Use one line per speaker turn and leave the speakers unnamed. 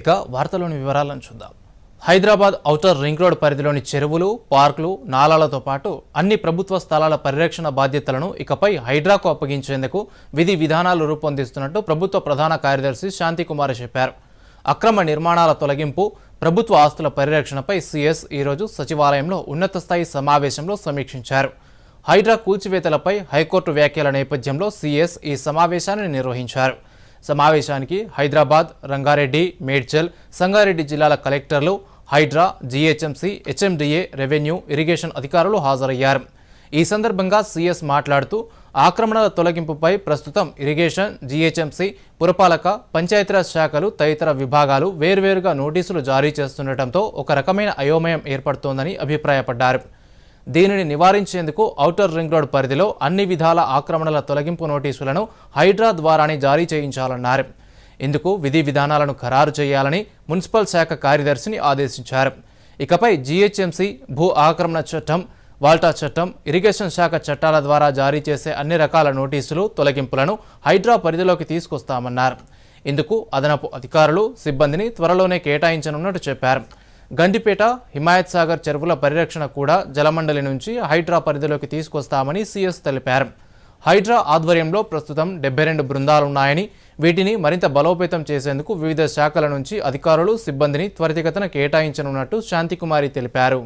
ఇక వార్తలోని వివరాలను చూద్దాం. హైదరాబాద్ ఔటర్ రింగ్ రోడ్ పరిధిలోని చెరువులు పార్కులు నాలాలతో పాటు అన్ని ప్రభుత్వ స్థలాల పరిరక్షణ బాధ్యతలను ఇకపై హైడ్రాకు అప్పగించేందుకు విధి విధానాలు రూపొందిస్తున్నట్టు ప్రభుత్వ ప్రధాన కార్యదర్శి శాంతికుమార్ చెప్పారు. అక్రమ నిర్మాణాల తొలగింపు ప్రభుత్వ ఆస్తుల పరిరక్షణపై సీఎస్ ఈరోజు సచివాలయంలో ఉన్నత స్థాయి సమావేశంలో సమీక్షించారు. హైడ్రా కూల్చివేతలపై హైకోర్టు వ్యాఖ్యల నేపథ్యంలో సీఎస్ ఈ సమావేశాన్ని నిర్వహించారు. సమావేశానికి హైదరాబాద్ రంగారెడ్డి మేడ్చల్ సంగారెడ్డి జిల్లాల కలెక్టర్లు Hydraa GHMC HMDA revenue irrigation అధికారులు హాజరయ్యారు. ఈ సందర్భంగా సీఎస్ మాట్లాడుతూ ఆక్రమణల తొలగింపుపై ప్రస్తుతం ఇరిగేషన్ జీహెచ్ఎంసీ పురపాలక పంచాయతీరాజ్ శాఖలు తదితర విభాగాలు వేర్వేరుగా నోటీసులు జారీ చేస్తుండటంతో ఒక రకమైన అయోమయం ఏర్పడుతోందని అభిప్రాయపడ్డారు. దీనిని నివారించేందుకు ఔటర్ రింగ్ రోడ్ పరిధిలో అన్ని విధాల ఆక్రమణల తొలగింపు నోటీసులను హైడ్రా ద్వారానే జారీ చేయించాలన్నారు. ఇందుకు విధి విధానాలను ఖరారు చేయాలని మున్సిపల్ శాఖ కార్యదర్శిని ఆదేశించారు. ఇకపై జీహెచ్ఎంసీ భూ ఆక్రమణ చట్టం వాల్టా చట్టం ఇరిగేషన్ శాఖ చట్టాల ద్వారా జారీ చేసే అన్ని రకాల నోటీసులు తొలగింపులను హైడ్రా పరిధిలోకి తీసుకొస్తామన్నారు. ఇందుకు అదనపు అధికారులు సిబ్బందిని త్వరలోనే కేటాయించనున్నట్టు చెప్పారు. గండిపేట హిమాయత్ సాగర్ చెరువుల పరిరక్షణ కూడా జలమండలి నుంచి హైడ్రా పరిధిలోకి తీసుకొస్తామని సీఎస్ తెలిపారు. హైడ్రా ఆధ్వర్యంలో ప్రస్తుతం డెబ్బై రెండు బృందాలున్నాయని వీటిని మరింత బలోపేతం చేసేందుకు వివిధ శాఖల నుంచి అధికారులు సిబ్బందిని త్వరితగతన కేటాయించనున్నట్టు శాంతికుమారి తెలిపారు.